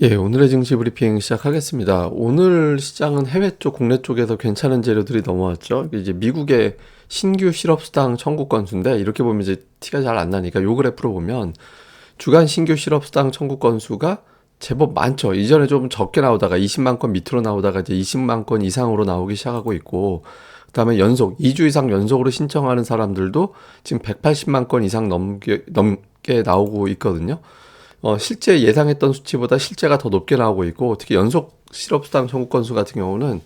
예, 오늘의 증시 브리핑 시작하겠습니다. 오늘 시장은 해외 쪽, 국내 쪽에서 괜찮은 재료들이 넘어왔죠. 이제 미국의 신규 실업수당 청구 건수인데 이렇게 보면 이제 티가 잘 안 나니까 요 그래프로 보면 주간 신규 실업수당 청구 건수가 제법 많죠. 이전에 좀 적게 나오다가 20만 건 밑으로 나오다가 이제 20만 건 이상으로 나오기 시작하고 있고 그다음에 연속 2주 이상 연속으로 신청하는 사람들도 지금 180만 건 이상 넘게 넘게 나오고 있거든요. 어, 실제 예상했던 수치보다 실제가 더 높게 나오고 있고 특히 연속 실업수당 청구 건수 같은 경우는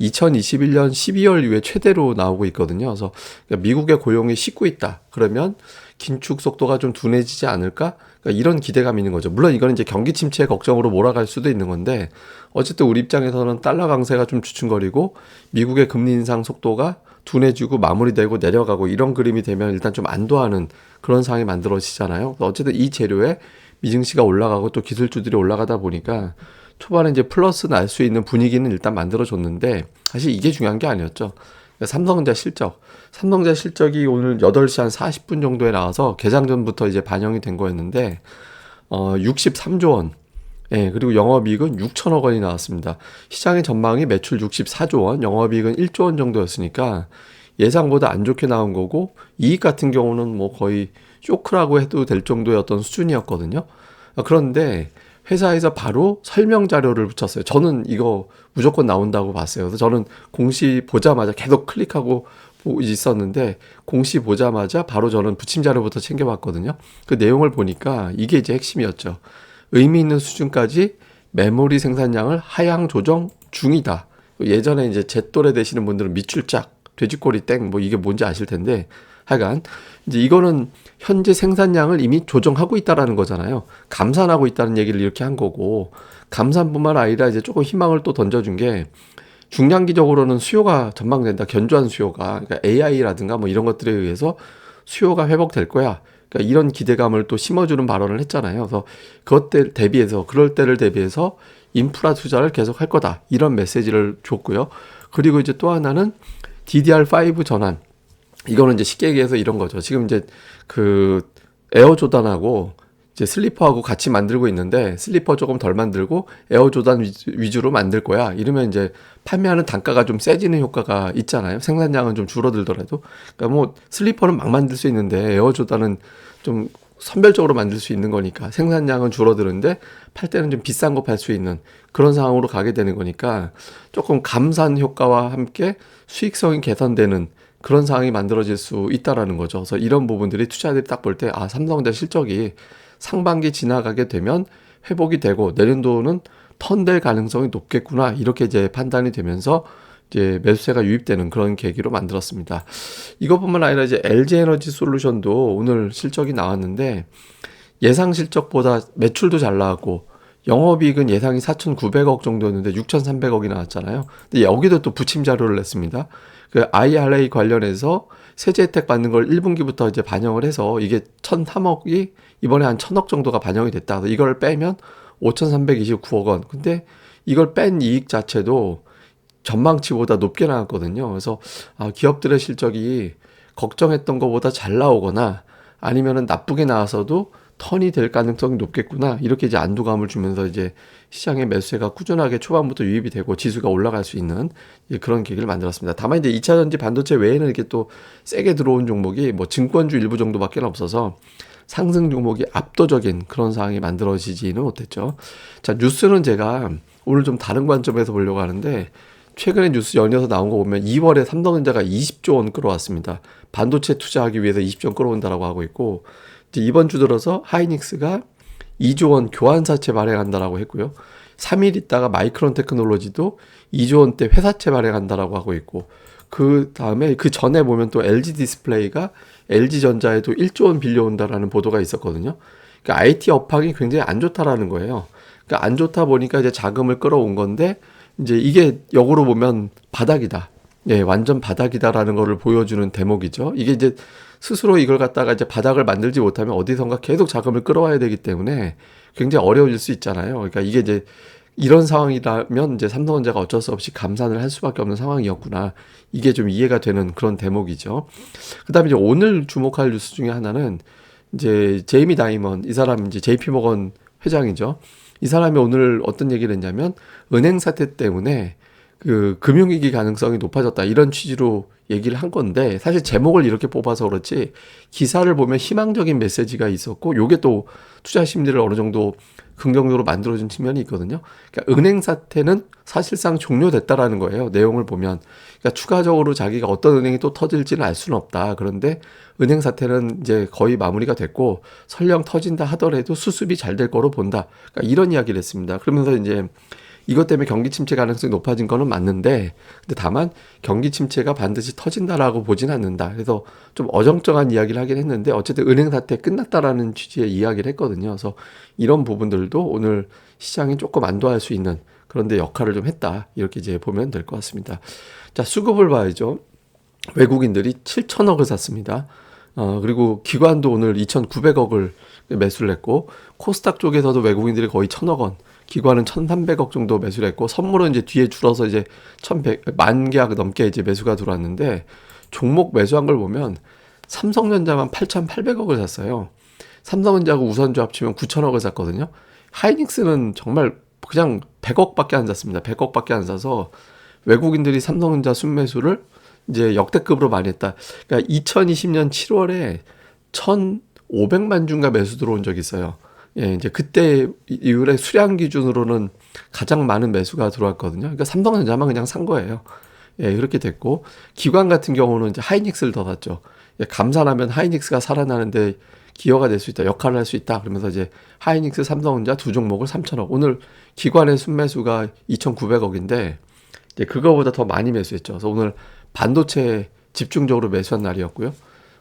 2021년 12월 이후에 최대로 나오고 있거든요. 그래서 그러니까 미국의 고용이 식고 있다. 그러면 긴축 속도가 좀 둔해지지 않을까? 그러니까 이런 기대감이 있는 거죠. 물론 이거는 이제 경기 침체 걱정으로 몰아갈 수도 있는 건데 어쨌든 우리 입장에서는 달러 강세가 좀 주춤거리고 미국의 금리 인상 속도가 둔해지고 마무리되고 내려가고 이런 그림이 되면 일단 좀 안도하는 그런 상황이 만들어지잖아요. 어쨌든 이 재료에 미증시가 올라가고 또 기술주들이 올라가다 보니까 초반에 이제 플러스 날 수 있는 분위기는 일단 만들어줬는데 사실 이게 중요한 게 아니었죠. 그러니까 삼성전자 실적. 삼성전자 실적이 오늘 8시 한 40분 정도에 나와서 개장 전부터 이제 반영이 된 거였는데 어 63조 원. 예, 그리고 영업이익은 6천억 원이 나왔습니다. 시장의 전망이 매출 64조 원, 영업이익은 1조 원 정도였으니까 예상보다 안 좋게 나온 거고 이익 같은 경우는 뭐 거의 쇼크라고 해도 될 정도의 어떤 수준이었거든요. 아, 그런데 회사에서 바로 설명 자료를 붙였어요. 저는 이거 무조건 나온다고 봤어요. 그래서 저는 공시 보자마자 계속 클릭하고 있었는데 공시 보자마자 바로 저는 붙임 자료부터 챙겨봤거든요. 그 내용을 보니까 이게 이제 핵심이었죠. 의미 있는 수준까지 메모리 생산량을 하향 조정 중이다. 예전에 이제 제 또래 되시는 분들은 미출짝, 돼지꼬리 땡, 뭐 이게 뭔지 아실 텐데 하여간 이제 이거는 현재 생산량을 이미 조정하고 있다라는 거잖아요. 감산하고 있다는 얘기를 이렇게 한 거고 감산뿐만 아니라 이제 조금 희망을 또 던져준 게 중장기적으로는 수요가 전망된다. 견조한 수요가 그러니까 AI라든가 뭐 이런 것들에 의해서 수요가 회복될 거야. 그러니까 이런 기대감을 또 심어주는 발언을 했잖아요. 그래서 그것 때 대비해서 그럴 때를 대비해서 인프라 투자를 계속 할 거다. 이런 메시지를 줬고요. 그리고 이제 또 하나는 DDR5 전환. 이거는 이제 쉽게 얘기해서 이런 거죠. 지금 이제 그 에어 조단하고 이제 슬리퍼하고 같이 만들고 있는데 슬리퍼 조금 덜 만들고 에어 조단 위주로 만들 거야. 이러면 이제 판매하는 단가가 좀 세지는 효과가 있잖아요. 생산량은 좀 줄어들더라도. 그러니까 뭐 슬리퍼는 막 만들 수 있는데 에어 조단은 좀 선별적으로 만들 수 있는 거니까 생산량은 줄어드는데 팔 때는 좀 비싼 거 팔 수 있는 그런 상황으로 가게 되는 거니까 조금 감산 효과와 함께 수익성이 개선되는 그런 상황이 만들어질 수 있다라는 거죠. 그래서 이런 부분들이 투자자들이 딱 볼 때 아, 삼성전자 실적이 상반기 지나가게 되면 회복이 되고 내년도는 턴될 가능성이 높겠구나. 이렇게 이제 판단이 되면서 이제 매수세가 유입되는 그런 계기로 만들었습니다. 이것뿐만 아니라 이제 LG 에너지 솔루션도 오늘 실적이 나왔는데 예상 실적보다 매출도 잘 나왔고 영업이익은 예상이 4,900억 정도였는데 6,300억이 나왔잖아요. 근데 여기도 또 부침 자료를 냈습니다. 그 IRA 관련해서 세제 혜택 받는 걸 1분기부터 이제 반영을 해서 이게 1,003억이 이번에 한 1,000억 정도가 반영이 됐다. 이걸 빼면 5,329억 원. 근데 이걸 뺀 이익 자체도 전망치보다 높게 나왔거든요. 그래서 아, 기업들의 실적이 걱정했던 것보다 잘 나오거나 아니면은 나쁘게 나와서도 턴이 될 가능성이 높겠구나. 이렇게 이제 안도감을 주면서 이제 시장의 매수세가 꾸준하게 초반부터 유입이 되고 지수가 올라갈 수 있는 그런 계기를 만들었습니다. 다만 이제 2차 전지 반도체 외에는 이렇게 또 세게 들어온 종목이 뭐 증권주 일부 정도밖에 없어서 상승 종목이 압도적인 그런 상황이 만들어지지는 못했죠. 자, 뉴스는 제가 오늘 좀 다른 관점에서 보려고 하는데 최근에 뉴스 연이어서 나온 거 보면 2월에 삼성전자가 20조 원 끌어왔습니다. 반도체 투자하기 위해서 20조 원 끌어온다라고 하고 있고 이번 주 들어서 하이닉스가 2조 원 교환사채 발행한다라고 했고요. 3일 있다가 마이크론 테크놀로지도 2조 원대 회사채 발행한다라고 하고 있고 그 다음에 그 전에 보면 또 LG 디스플레이가 LG 전자에도 1조 원 빌려온다라는 보도가 있었거든요. 그러니까 IT 업황이 굉장히 안 좋다라는 거예요. 그러니까 안 좋다 보니까 이제 자금을 끌어온 건데 이제 이게 역으로 보면 바닥이다. 예, 완전 바닥이다라는 거를 보여주는 대목이죠. 이게 이제 스스로 이걸 갖다가 이제 바닥을 만들지 못하면 어디선가 계속 자금을 끌어와야 되기 때문에 굉장히 어려워질 수 있잖아요. 그러니까 이게 이제 이런 상황이라면 이제 삼성전자가 어쩔 수 없이 감산을 할 수밖에 없는 상황이었구나. 이게 좀 이해가 되는 그런 대목이죠. 그다음에 이제 오늘 주목할 뉴스 중에 하나는 이제 제이미 다이먼 이 사람 이제 JP 모건 회장이죠. 이 사람이 오늘 어떤 얘기를 했냐면 은행 사태 때문에 그 금융위기 가능성이 높아졌다 이런 취지로 얘기를 한 건데 사실 제목을 이렇게 뽑아서 그렇지 기사를 보면 희망적인 메시지가 있었고 요게 또 투자 심리를 어느 정도 긍정적으로 만들어준 측면이 있거든요. 그러니까 은행 사태는 사실상 종료됐다라는 거예요. 내용을 보면. 그러니까 추가적으로 자기가 어떤 은행이 또 터질지는 알 수는 없다. 그런데 은행 사태는 이제 거의 마무리가 됐고 설령 터진다 하더라도 수습이 잘 될 거로 본다. 그러니까 이런 이야기를 했습니다. 그러면서 이제 이것 때문에 경기 침체 가능성이 높아진 거는 맞는데 근데 다만 경기 침체가 반드시 터진다라고 보진 않는다. 그래서 좀 어정쩡한 이야기를 하긴 했는데 어쨌든 은행 사태 끝났다라는 취지의 이야기를 했거든요. 그래서 이런 부분들도 오늘 시장이 조금 안도할 수 있는 그런데 역할을 좀 했다. 이렇게 이제 보면 될 것 같습니다. 자, 수급을 봐야죠. 외국인들이 7천억을 샀습니다. 어, 그리고 기관도 오늘 2,900억을 매수를 했고 코스닥 쪽에서도 외국인들이 거의 1,000억 원 기관은 1,300억 정도 매수를 했고 선물은 이제 뒤에 줄어서 이제 1,100, 만 계약 넘게 이제 매수가 들어왔는데 종목 매수한 걸 보면 삼성전자만 8,800억을 샀어요. 삼성전자하고 우선주 합치면 9천억을 샀거든요. 하이닉스는 정말 그냥 100억밖에 안 샀습니다. 100억밖에 안 사서 외국인들이 삼성전자 순매수를 이제 역대급으로 많이 했다. 그러니까 2020년 7월에 1,500만 주가 매수 들어온 적이 있어요. 예, 이제 그때 이후에 수량 기준으로는 가장 많은 매수가 들어왔거든요. 그러니까 삼성전자만 그냥 산 거예요. 예, 이렇게 됐고 기관 같은 경우는 이제 하이닉스를 더 샀죠. 예, 감산하면 하이닉스가 살아나는데 기여가 될 수 있다, 역할을 할 수 있다. 그러면서 이제 하이닉스, 삼성전자 두 종목을 3천억. 오늘 기관의 순매수가 2,900억인데 이제 그거보다 더 많이 매수했죠. 그래서 오늘 반도체 집중적으로 매수한 날이었고요.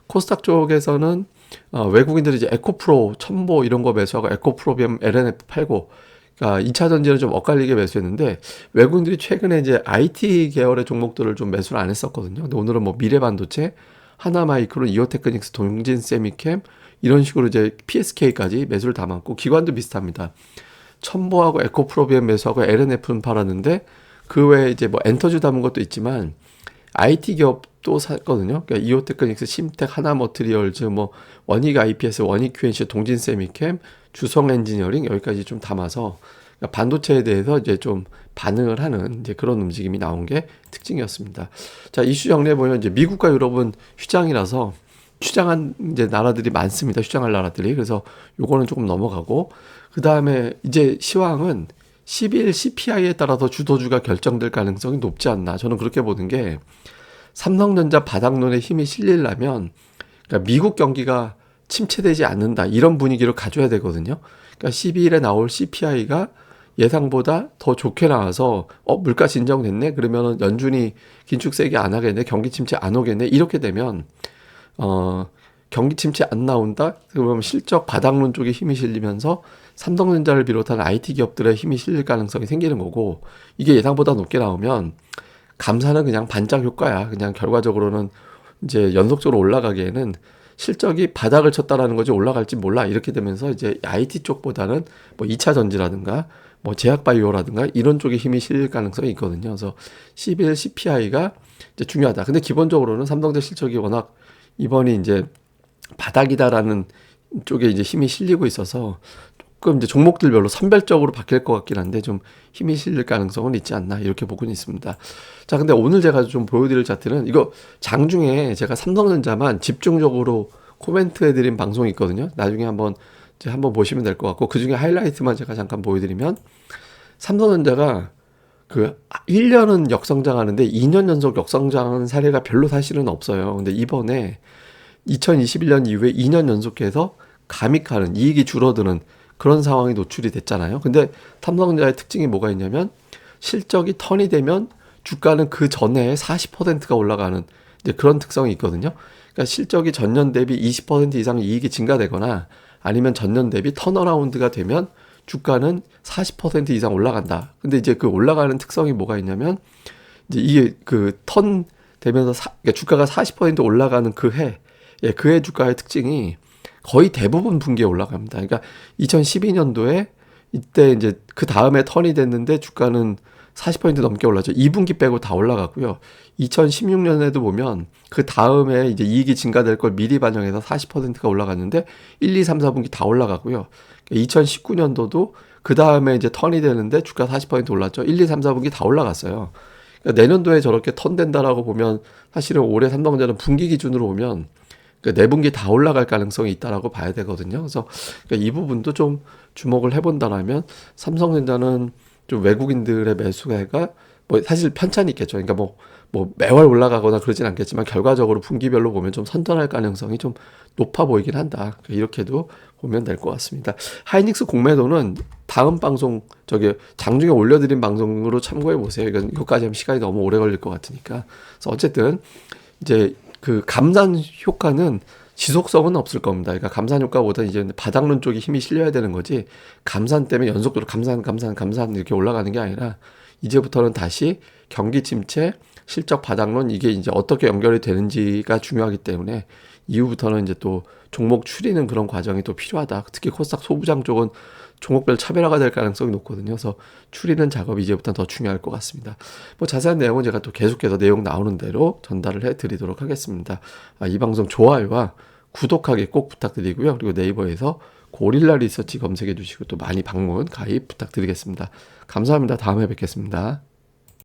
코스닥 쪽에서는 어, 외국인들이 이제 에코프로, 첨보 이런 거 매수하고 에코프로비엠 LNF 팔고 그러니까 2차 전지는 좀 엇갈리게 매수했는데 외국인들이 최근에 이제 IT 계열의 종목들을 좀 매수를 안 했었거든요. 근데 오늘은 뭐 미래반도체, 하나마이크론, 이오테크닉스, 동진 세미캠 이런 식으로 이제 PSK까지 매수를 담았고 기관도 비슷합니다. 첨보하고 에코프로비엠 매수하고 LNF는 팔았는데 그 외에 이제 뭐 엔터주 담은 것도 있지만 IT 기업도 샀거든요. 그러니까 이오테크닉스, 심텍, 하나머트리얼즈, 뭐 원익 IPS, 원익 QNC, 동진 세미캠, 주성 엔지니어링 여기까지 좀 담아서 그러니까 반도체에 대해서 이제 좀 반응을 하는 이제 그런 움직임이 나온 게 특징이었습니다. 자 이슈 정리해 보면 이제 미국과 유럽은 휴장이라서 휴장한 이제 나라들이 많습니다. 휴장할 나라들이 그래서 요거는 조금 넘어가고 그 다음에 이제 시황은 10일 CPI에 따라서 주도주가 결정될 가능성이 높지 않나. 저는 그렇게 보는 게 삼성전자 바닥론에 힘이 실리려면 그러니까 미국 경기가 침체되지 않는다. 이런 분위기를 가져야 되거든요. 그러니까 12일에 나올 CPI가 예상보다 더 좋게 나와서 어 물가 진정됐네. 그러면은 연준이 긴축 세게 안 하겠네. 경기 침체 안 오겠네. 이렇게 되면 어 경기 침체 안 나온다. 그러면 실적 바닥론 쪽에 힘이 실리면서 삼성전자를 비롯한 IT 기업들의 힘이 실릴 가능성이 생기는 거고 이게 예상보다 높게 나오면 감사는 그냥 반짝 효과야. 그냥 결과적으로는 이제 연속적으로 올라가기에는 실적이 바닥을 쳤다라는 거지 올라갈지 몰라. 이렇게 되면서 이제 IT 쪽보다는 뭐 2차 전지라든가 뭐 제약바이오라든가 이런 쪽에 힘이 실릴 가능성이 있거든요. 그래서 11 CPI가 이제 중요하다. 근데 기본적으로는 삼성전자 실적이 워낙 이번이 이제 바닥이다라는 쪽에 이제 힘이 실리고 있어서 조금 이제 종목들별로 선별적으로 바뀔 것 같긴 한데 좀 힘이 실릴 가능성은 있지 않나 이렇게 보고는 있습니다. 자, 근데 오늘 제가 좀 보여드릴 차트는 이거 장중에 제가 삼성전자만 집중적으로 코멘트 해드린 방송이 있거든요. 나중에 한번 이제 한번 보시면 될 것 같고 그 중에 하이라이트만 제가 잠깐 보여드리면 삼성전자가 그 1년은 역성장하는데 2년 연속 역성장하는 사례가 별로 사실은 없어요. 근데 이번에 2021년 이후에 2년 연속해서 감익하는 이익이 줄어드는 그런 상황이 노출이 됐잖아요. 근데 삼성전자의 특징이 뭐가 있냐면 실적이 턴이 되면 주가는 그 전에 40%가 올라가는 이제 그런 특성이 있거든요. 그러니까 실적이 전년 대비 20% 이상 이익이 증가되거나 아니면 전년 대비 턴어라운드가 되면 주가는 40% 이상 올라간다. 근데 이제 그 올라가는 특성이 뭐가 있냐면 이제 이게 그 턴 되면서 사, 그러니까 주가가 40% 올라가는 그 해, 예, 그해 주가의 특징이 거의 대부분 분기에 올라갑니다. 그러니까 2012년도에 이때 이제 그 다음에 턴이 됐는데 주가는 40포인트 넘게 올랐죠. 2분기 빼고 다 올라가고요. 2016년에도 보면 그 다음에 이제 이익이 증가될 걸 미리 반영해서 40%가 올라갔는데 1, 2, 3, 4분기 다 올라가고요. 2019년도도 그 다음에 이제 턴이 되는데 주가 40% 올랐죠. 1, 2, 3, 4분기 다 올라갔어요. 그러니까 내년도에 저렇게 턴 된다라고 보면 사실은 올해 삼성전자는 분기 기준으로 보면 그러니까 네 분기 다 올라갈 가능성이 있다라고 봐야 되거든요. 그래서 그러니까 이 부분도 좀 주목을 해본다라면 삼성전자는 좀 외국인들의 매수가 뭐 사실 편차는 있겠죠. 그러니까 뭐, 뭐 매월 올라가거나 그러진 않겠지만 결과적으로 분기별로 보면 좀 선전할 가능성이 좀 높아 보이긴 한다. 그러니까 이렇게도 보면 될 것 같습니다. 하이닉스 공매도는 다음 방송 저기 장중에 올려드린 방송으로 참고해 보세요. 이건 이거까지 하면 시간이 너무 오래 걸릴 것 같으니까. 그래서 어쨌든 이제 그 감산 효과는 지속성은 없을 겁니다. 그러니까 감산 효과보다 이제 바닥론 쪽이 힘이 실려야 되는 거지 감산 때문에 연속적으로 감산, 감산, 감산 이렇게 올라가는 게 아니라 이제부터는 다시 경기 침체, 실적 바닥론 이게 이제 어떻게 연결이 되는지가 중요하기 때문에 이후부터는 이제 또 종목 추리는 그런 과정이 또 필요하다. 특히 코스닥 소부장 쪽은 종목별 차별화가 될 가능성이 높거든요. 그래서 추리는 작업이 이제부터 더 중요할 것 같습니다. 뭐 자세한 내용은 제가 또 계속해서 내용 나오는 대로 전달을 해 드리도록 하겠습니다. 아, 이 방송 좋아요와 구독하기 꼭 부탁드리고요. 그리고 네이버에서 고릴라 리서치 검색해 주시고 또 많이 방문 가입 부탁드리겠습니다. 감사합니다. 다음에 뵙겠습니다.